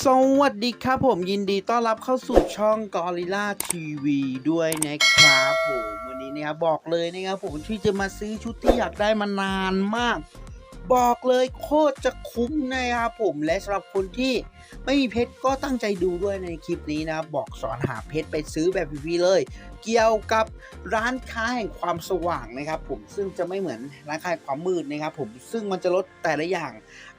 สวัสดีครับผมยินดีต้อนรับเข้าสู่ช่อง Gorilla TV ด้วยนะครับผมวันนี้นะครับบอกเลยนะครับผมที่จะมาซื้อชุดที่อยากได้มานานมาก บอกเลยโคตรจะคุ้มนะครับผมและสำหรับคนที่ไม่มีเพชรก็ตั้งใจดูด้วยในคลิปนี้นะบอกสอนหาเพชรไปซื้อแบบฟรีเลย เกี่ยวกับร้านค้าแห่งความสว่างนะครับผมซึ่งจะไม่เหมือนร้านค้าแห่งความมืดนะครับผมซึ่งมันจะลดแต่ละอย่าง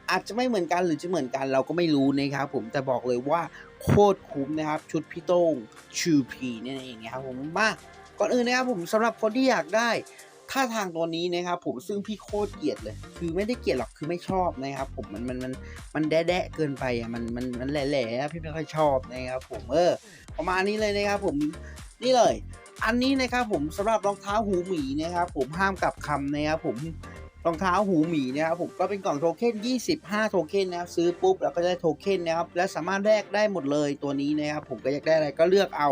อาจจะไม่เหมือนกันหรือจะเหมือนกันเราก็ไม่รู้นะครับผมแต่บอกเลยว่าโคตรคุ้มนะครับ ชุดพี่โต้งชูพีนี่เองนะครับผมมาก่อนอื่นนะครับผมสำหรับคนที่อยากได้ท่าทางตัวนี้นะครับผมซึ่งพี่โคตรเกลียดเลย คือไม่ได้เกลียดหรอกคือไม่ชอบนะครับผมมันมันมันมันแดะเกินไปอะมันมันมันแหล่ๆอะพี่ไม่ค่อยชอบนะครับผมเออประมาณนี้เลยนะครับผมนี่เลย อันนี้นะครับผมสำหรับรองเท้าหูหมีนะครับผมห้ามกลับคำนะครับผม รองเท้าหูหมีนะครับผมก็เป็นกล่องโทเค็น25 โทเค็นนะครับซื้อปุ๊บแล้วก็ได้โทเค็นนะครับและสามารถแลกได้หมดเลยตัวนี้นะครับผมก็อยากได้อะไรก็เลือกเอา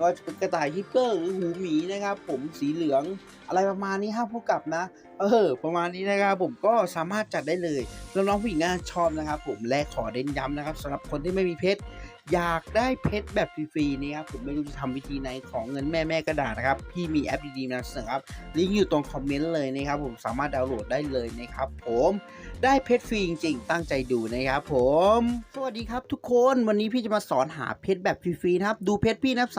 ก็จะเป็นกระต่ายฮิปเปอร์หรือหูหมีนะครับผมสีเหลืองอะไรประมาณนี้ห้ามพูดกลับนะเออประมาณนี้นะครับผมก็สามารถจัดได้เลยแล้วน้องผู้หญิงน่าชอบนะครับผมและขอเน้นย้ำนะครับสำหรับคนที่ไม่มีเพชร อยากได้เพชรแบบฟรีๆนี่ครับผมไม่รู้จะทำวิธีไหนของเงินแม่แม่กระดาษนะครับ พี่มีแอปดีๆนะเสนอครับลิงก์อยู่ตรงคอมเมนต์เลยนะครับผมสามารถดาวน์โหลดได้เลยนะครับผมได้เพชรฟรีจริงๆ ตั้งใจดูนะครับผม สวัสดีครับทุกคนวันนี้พี่จะมาสอนหาเพชรแบบฟรีๆนะครับ ดูเพชรพี่นะครับ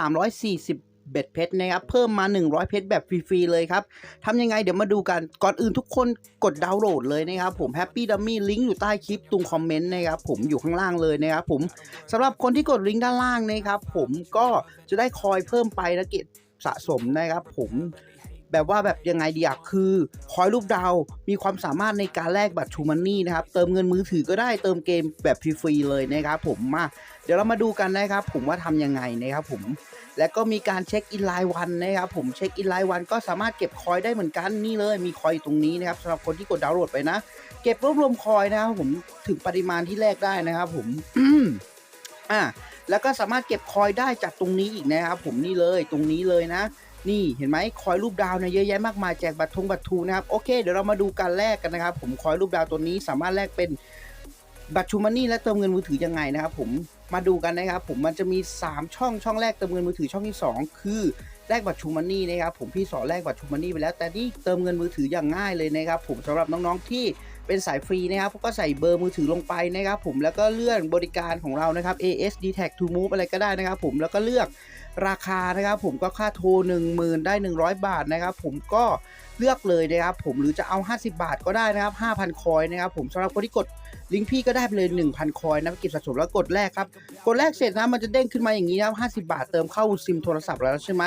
340 เบ็ดเพชรนะครับเพิ่มมา 100 เพชรแบบฟรีๆเลยครับทำยังไงเดี๋ยวมาดูกันก่อนอื่นทุกคนกดดาวน์โหลดเลยนะครับผม Happy Dummy ลิงก์อยู่ใต้คลิปตรงคอมเมนต์นะครับผมอยู่ข้างล่างเลยนะครับผมสำหรับคนที่กดลิงก์ด้านล่างนะครับผมก็จะได้คอยเพิ่มไปนะเกตสะสมนะครับผมแบบว่าแบบยังไงดีอะคือ คอยรูปดาวมีความสามารถในการแลกบัตรทูมันนี่นะครับ เติมเงินมือถือก็ได้เติมเกมแบบฟรีๆเลยนะครับผมมาเดี๋ยวเรามาดูกันนะครับผมว่าทำยังไงนะครับผม และก็มีการเช็คอินไลน์วันนะครับผมเช็คอินไลน์วันก็สามารถเก็บคอยได้เหมือนกันนี่เลยมีคอยอยู่ตรงนี้นะครับสำหรับคนที่กดดาวน์โหลดไปนะ เก็บรวบรวมคอยนะครับผมถึงปริมาณที่แลกได้นะครับผมอ่าแล้วก็สามารถเก็บคอยได้จากตรงนี้อีกนะครับผมนี่เลยตรงนี้เลยนะ นี่เห็นไหมคอยรูปดาวเนี่ยเยอะแยะมากมายแจกบัตรทงบัตรทูนะครับโอเคเดี๋ยวเรามาดูการแลกกันนะครับ ผมคอยรูปดาวตัวนี้สามารถแลกเป็นบัตรชูมันนี่และเติมเงินมือถือยังไงนะครับผม มาดูกันนะครับผมมันจะมี 3 ช่องช่องแรกเติมเงินมือถือช่องที่ 2 คือแลกบัตรชูมันนี่นะครับผมพี่สอนแลกบัตรชูมันนี่ไปแล้ว แต่นี่เติมเงินมือถืออย่างง่ายเลยนะครับผมสำหรับน้องๆที่เป็นสายฟรีนะครับก็ใส่เบอร์มือถือลงไปนะครับผมแล้วก็เลื่อนบริการของเรานะครับ AS d t a g to move อะไรก็ได้นะครับผมแล้วก็เลือกราคานะครับผมก็ค่าโทร 10,000 ได้ 100 บาทนะครับผมก็เลือกเลยนะครับผมหรือจะเอา 50 บาทก็ได้นะครับ 5,000 คอยนะครับผมสำหรับคนที่กด ลิงก์พี่ก็ได้ไปเลย1,000คอยนะเก็บสะสมแล้วกดแรกครับ กดแรกเสร็จนะมันจะเด้งขึ้นมาอย่างนี้นะครับ50 บาทเติมเข้าซิมโทรศัพท์แล้วใช่ไหม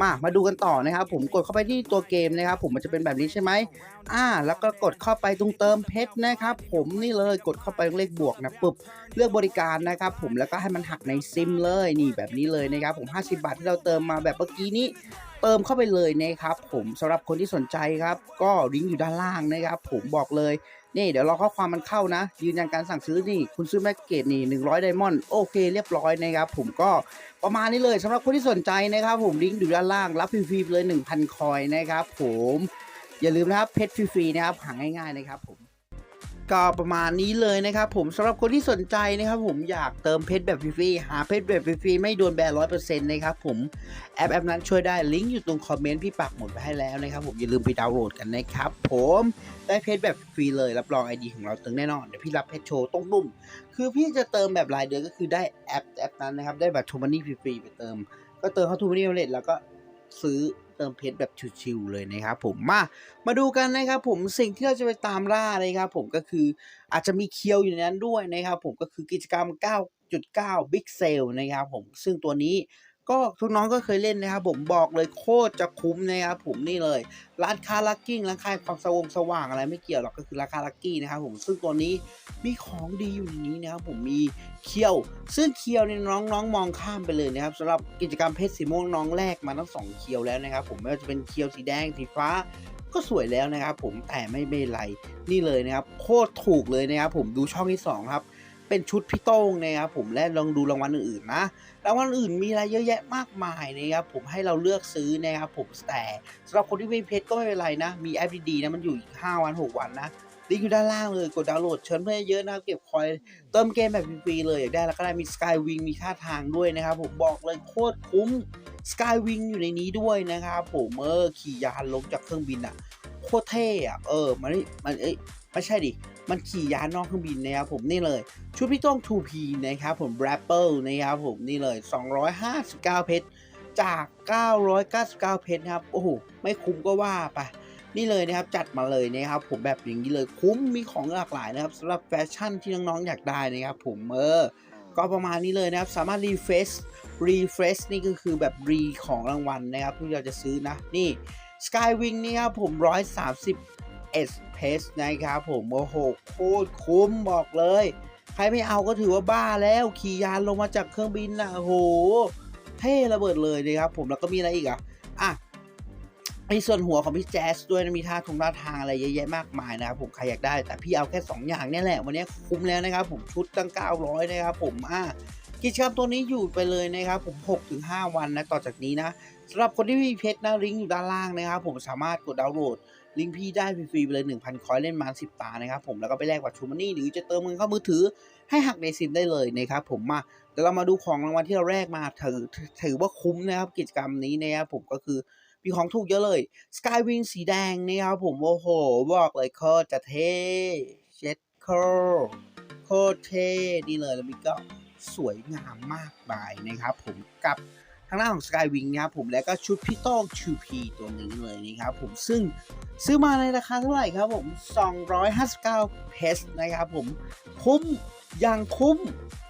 มามาดูกันต่อนะครับผมกดเข้าไปที่ตัวเกมนะครับผมมันจะเป็นแบบนี้ใช่ไหมอ่า แล้วก็กดเข้าไปตรงเติมเพชรนะครับผมนี่เลยกดเข้าไปตรงเลขบวกนะปุ๊บเลือกบริการนะครับผมแล้วก็ให้มันหักในซิมเลยนี่แบบนี้เลยนะครับผม 50 บาทที่เราเติมมาแบบเมื่อกี้นี้เติมเข้าไปเลยนะครับผมสำหรับคนที่สนใจครับ ก็ลิงก์อยู่ด้านล่างนะครับผมบอกเลย นี่เดี๋ยวรอข้อความมันเข้านะ ยืนยันการสั่งซื้อนี่คุณซื้อแม็กเกตนี่ 100ไดมอนด์โอเคเรียบร้อยนะครับ ผมก็ประมาณนี้เลยสำหรับคนที่สนใจนะครับ ผมลิงก์อยู่ด้านล่างรับฟรีๆเลย 1,000 คอยนะครับ ผมอย่าลืมนะครับเพชรฟรีๆนะครับหาง่ายๆนะครับผม ก็ประมาณนี้เลยนะครับผมสำหรับคนที่สนใจนะครับผมอยากเติมเพชรแบบฟรีๆหาเพชรแบบฟรีๆไม่โดนแบนร้อยเปอร์เซ็นต์นะครับผมแอปแอปนั้นช่วยได้ลิงก์อยู่ตรงคอมเมนต์พี่ปักหมดไว้ให้แล้วนะครับผมอย่าลืมไปดาวน์โหลดกันนะครับผมได้เพชรแบบฟรีเลยรับรองไอดีของเราตึงแน่นอนเดี๋ยวพี่รับเพชรโชว์ต้องนุ่มคือพี่จะเติมแบบรายเดือนก็คือได้แอปแอปนั้นนะครับได้แบบทูมันนี่ฟรีๆไปเติม ก็เติมเข้าทูมันนี่เลทแล้วก็ซื้อ เติมเพชรแบบชิวๆเลยนะครับผมมามาดูกันนะครับผมสิ่งที่เราจะไปตามล่านะครับผมก็คืออาจจะมีเคียวอยู่ในนั้นด้วยนะครับผมก็คือกิจกรรม 9.9 Big Sale นะครับผมซึ่งตัวนี้ ก็ทุกน้องก็เคยเล่นนะครับผมบอกเลยโคตรจะคุ้มนะครับผมนี่เลย ร้านค้าลักกิ้งร้านค้าความสว่างสว่างอะไรไม่เกี่ยวหรอกก็คือราคาลักกี้นะครับผมซึ่งตัวนี้มีของดีอยู่ในนี้นะครับผมมีเคียว ซึ่งเคียวเนี่ยน้องน้องมองข้ามไปเลยนะครับสำหรับกิจกรรมเพชรสีม่วงน้องแรกมาทั้งสองเคียวแล้วนะครับผมไม่ว่าจะเป็นเคียวสีแดงสีฟ้าก็สวยแล้วนะครับผมแต่ไม่เป็นไรนี่เลยนะครับโคตรถูกเลยนะครับผมดูช่องที่สองครับ เป็นชุดพี่โต้งนะครับผมและลองดูรางวัลอื่นๆนะรางวัลอื่นมีอะไรเยอะแยะมากมายนะครับผมให้เราเลือกซื้อนะครับผมแต่สำหรับคนที่ไม่เพชรก็ไม่เป็นไรนะ มีแอปดีๆนะมันอยู่อีก5วัน6วันนะลิงก์อยู่ด้านล่างเลย กดดาวน์โหลดเชิญเพื่อนเยอะนะครับเก็บคอยเติมเกมแบบฟรีๆเลยอยากได้แล้วก็ได้มี Skywing มีท่าทางด้วยนะครับผมบอกเลยโคตรคุ้ม Skywing อยู่ในนี้ด้วยนะครับผมเออขี่ยานลงจากเครื่องบินอะ โคตรเท่อะเออ มันมันเอ้ยไม่ใช่ดิ มันขี่ยานนอกเครื่องบินนะครับผมนี่เลย ชุดพี่ต้อง 2P นะครับผม Rapper นะครับผมนี่เลย 259 เพชรจาก 999 เพชรครับ โอ้โห ไม่คุ้มก็ว่าไปนี่เลยนะครับจัดมาเลยนะครับผมแบบอย่างนี้เลยคุ้มมีของหลากหลายนะครับสำหรับแฟชั่นที่น้องๆอยากได้นะครับผมเออก็ประมาณนี้เลยนะครับ สามารถรีเฟรชรีเฟรชนี่ก็คือแบบรีของรางวัลนะครับที่เราจะซื้อนะนี่ Skywing นี่ครับผม 130 S Pace นะครับผม โอ้โห โคตรคุ้มบอกเลย ใครไม่เอาก็ถือว่าบ้าแล้วขี่ยานลงมาจากเครื่องบินนะโอ้โห เท่ระเบิดเลยนะครับผมแล้วก็มีอะไรอีกอะอะมีส่วนหัวของพี่แจ๊สด้วยนะมีท่าทงท่าทางอะไรเยอะแยะมากมายนะครับผมใครอยากได้แต่พี่เอาแค่ 2 อย่างนี่แหละ วันนี้คุ้มแล้วนะครับผมชุดตั้ง 900 นะครับผมอะ กิจกรรมตัวนี้อยู่ไปเลยนะครับผม 6-5 วันนะต่อจากนี้นะสำหรับคนที่มีเพชรนะลิงก์อยู่ด้านล่างนะครับผมสามารถกดดาวน์โหลดลิงก์พี่ได้ฟรีๆไปเลย 1,000 คอยเล่นมา10 ตานะครับผมแล้วก็ไปแลกบัตรชูมันนี่หรือจะเติมเงินเข้ามือถือให้หักในซิมได้เลยนะครับผมมาเดี๋ยวเรามาดูของรางวัลที่เราแรกมาถือถือว่าคุ้มนะครับกิจกรรมนี้นะครับผมก็คือมีของถูกเยอะเลย Skywing สีแดงนะครับผมโอ้โหบอกเลยโคตรจะเท่เช็ดโคตรโคตรเท่นี่เลยแล้วมีก็ สวยงามมากมายนะครับผมกับทางหน้านของ Skywing นะครับผมแล้วก็ชุดพี่โต้ง 2P ตัวนี้เลยนะครับผมซึ่งซื้อมาในราคาเท่าไหร่ครับผม 259 เพชรนะครับผมคุ้มอย่างคุ้ม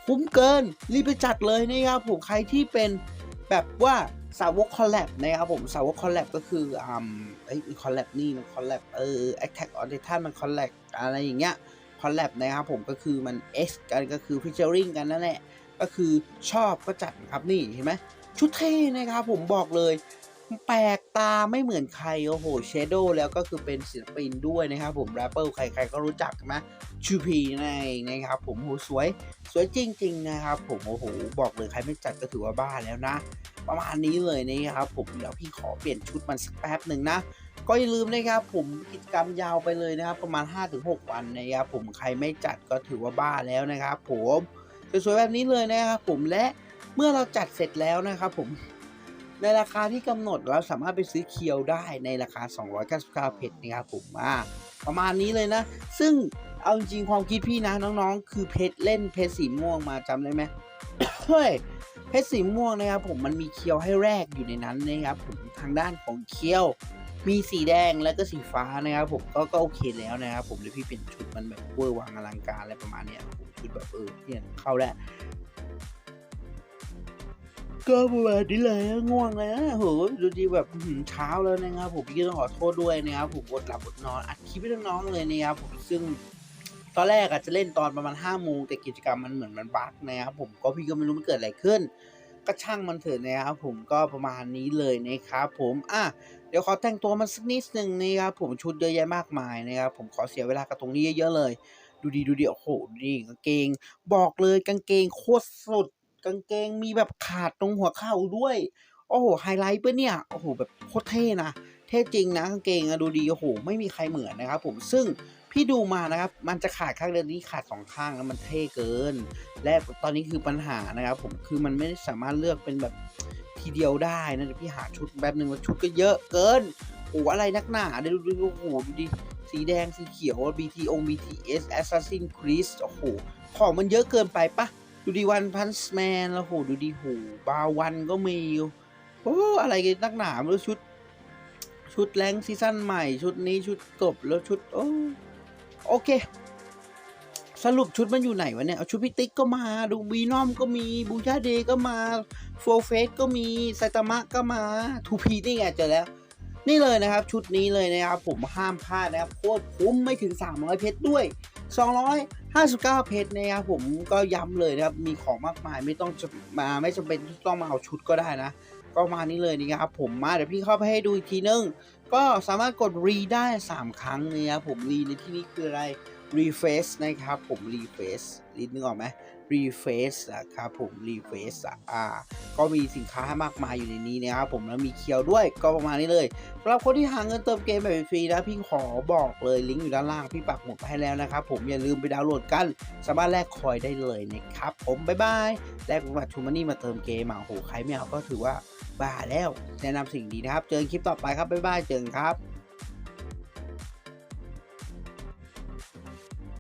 คุ้มเกิน รีบไปจัดเลยนะครับผมใครที่เป็นแบบว่าสาวกคอลแลบนะครับผมสาวกคอลแลบก็คืออ่าเอ้คอลแลบนี่มันคอลแลบเออ Attack on Titan มันคอลแลบอะไรอย่างเงี้ย คอลแลบนะครับผมก็คือมัน X กันก็คือ featuring กันนั่นแหละก็คือชอบก็จัดครับนี่เห็นไหมชุดเท่นะครับผมบอกเลยแปลกตาไม่เหมือนใคร โอ้โหเชโดแล้วก็คือเป็นศิลปินด้วยนะครับผมแรปเปอร์ใครๆก็รู้จักใช่ไหมชูพีนั่นเองนะครับผมโหสวย สวยจริง ๆ นะครับผม โอ้โห บอกเลยใครไม่จัดก็ถือว่าบ้าแล้วนะ ประมาณนี้เลยนะครับผมเดี๋ยวพี่ขอเปลี่ยนชุดมันสักแป๊บหนึ่งนะก็อย่าลืมนะครับผมกิจกรรมยาวไปเลยนะครับ ประมาณ 5-6 วันนะครับผมใครไม่จัดก็ถือว่าบ้าแล้วนะครับผมสวยๆแบบนี้เลยนะครับผมและเมื่อเราจัดเสร็จแล้วนะครับผมในราคาที่กำหนดเราสามารถไปซื้อเคียวได้ในราคา 299เพชรนะครับผมอ่าประมาณนี้เลยนะ ซึ่งเอาจริงๆความคิดพี่นะน้องๆ คือเพชรเล่นเพชรสีม่วงมาจำได้ไหมเฮ้ย เพชรสีม่วงนะครับผมมันมีเคียวให้แรกอยู่ในนั้นนะครับผมทางด้านของเคียวมีสีแดงแล้วก็สีฟ้านะครับผมก็ก็โอเคแล้วนะครับผมเลยพี่เป็นชุดมันแบบเวอร์วังอลังการอะไรประมาณเนี้ยผมชุดแบบเออเนี่ยเข้าแล้วก็ประมาณนี้เลยง่วงเลยนะโหดูดีแบบเช้าแล้วนะครับผมพี่ก็ต้องขอโทษด้วยนะครับผมอดหลับอดนอนอัดคลิปให้น้องๆเลยนะครับผมซึ่ง ตอนแรกอาจจะเล่นตอนประมาณ5้าโมงแต่กิจกรรมมันเหมือนมันบั๊กนะครับผมก็พี่ก็ไม่รู้มันเกิดอะไรขึ้น ก็ช่างมันเถอะนะครับผมก็ประมาณนี้เลยนะครับผมอะเดี๋ยวขอแต่งตัวมันสักนิดนึงนะครับผมชุดเยอะแยะมากมายนะครับผมขอเสียเวลากับตรงนี้เยอะๆเลย ดูดีดูดีโอ้โหดูดีกางเกง บอกเลยกางเกงโคตรสุด กางเกงมีแบบขาดตรงหัวเข่าด้วยโอ้โหไฮไลท์ปะเนี่ยโอ้โหแบบโคตรเท่นะเท่จริงนะกางเกงอะดูดีโอ้โหไม่มีใครเหมือนนะครับผมซึ่ง พี่ดูมานะครับ มันจะขาดข้างเดียวนี้ขาดสองข้างแล้วมันเท่เกิน และตอนนี้คือปัญหานะครับ ผมคือมันไม่สามารถเลือกเป็นแบบทีเดียวได้นะเดี๋ยวพี่หาชุดแบบหนึ่งว่าชุดก็เยอะเกินโอ้โหอะไรนักหนาดี๋ยวดูดูโอ้โหดูดิสีแดงสีเขียว BTO BTS Assassin Creed โอ้โหของมันเยอะเกินไปปะดูดีวันพันส์แมนแล้วโหดูดีโหบาวันก็มีโอ้อะไรกันนักหนาไม่รู้ชุด ชุดแรงซีซั่นใหม่ ชุดนี้ชุดกบแล้วชุดโอ้ โอเค สรุปชุดมันอยู่ไหนวะเนี่ย เอาชุดพิติกก็มา ดูบีนอมก็มี บูชาเดก็มา โฟเฟสก็มี ไซตามะก็มา ทูพีนี่ไงเจอแล้ว นี่เลยนะครับ ชุดนี้เลยนะครับ ผมห้ามพลาดนะครับ โคตรคุ้มไม่ถึง 300 เพชรด้วย 259 เพชรนะครับ ผมก็ย้ำเลยนะครับ มีของมากมายไม่ต้องมาไม่จำเป็นต้องมาเอาชุดก็ได้นะ ก็มานี้เลยนะครับผมมาเดี๋ยวพี่เข้าไปให้ดูอีกทีนึง ก็สามารถกดรีได้ 3 ครั้งนะครับผมรีในที่นี้คืออะไร refresh นะครับผม refresh รีนึกออกไหมรีเฟสอะครับผมรีเฟสอะอ่าก็มีสินค้ามากมายอยู่ในนี้นะครับผมแล้วมีเคียวด้วยก็ประมาณนี้เลยสำหรับคนที่หาเงินเติมเกมแบบฟรีนะพี่ขอบอกเลยลิงก์อยู่ด้านล่างพี่ปักหมุดไว้ให้แล้วนะครับผมอย่าลืมไปดาวน์โหลดกัน สามารถแลกคอยได้เลยนะครับผมบ๊ายบายแลกบัตรชูมันนี่มาเติมเกมอะโหใครไม่เอาก็ถือว่า บ้าแล้ว แนะนำสิ่งดีนะครับ เจอกันคลิปต่อไปครับบ๊ายบายเจอกันครับ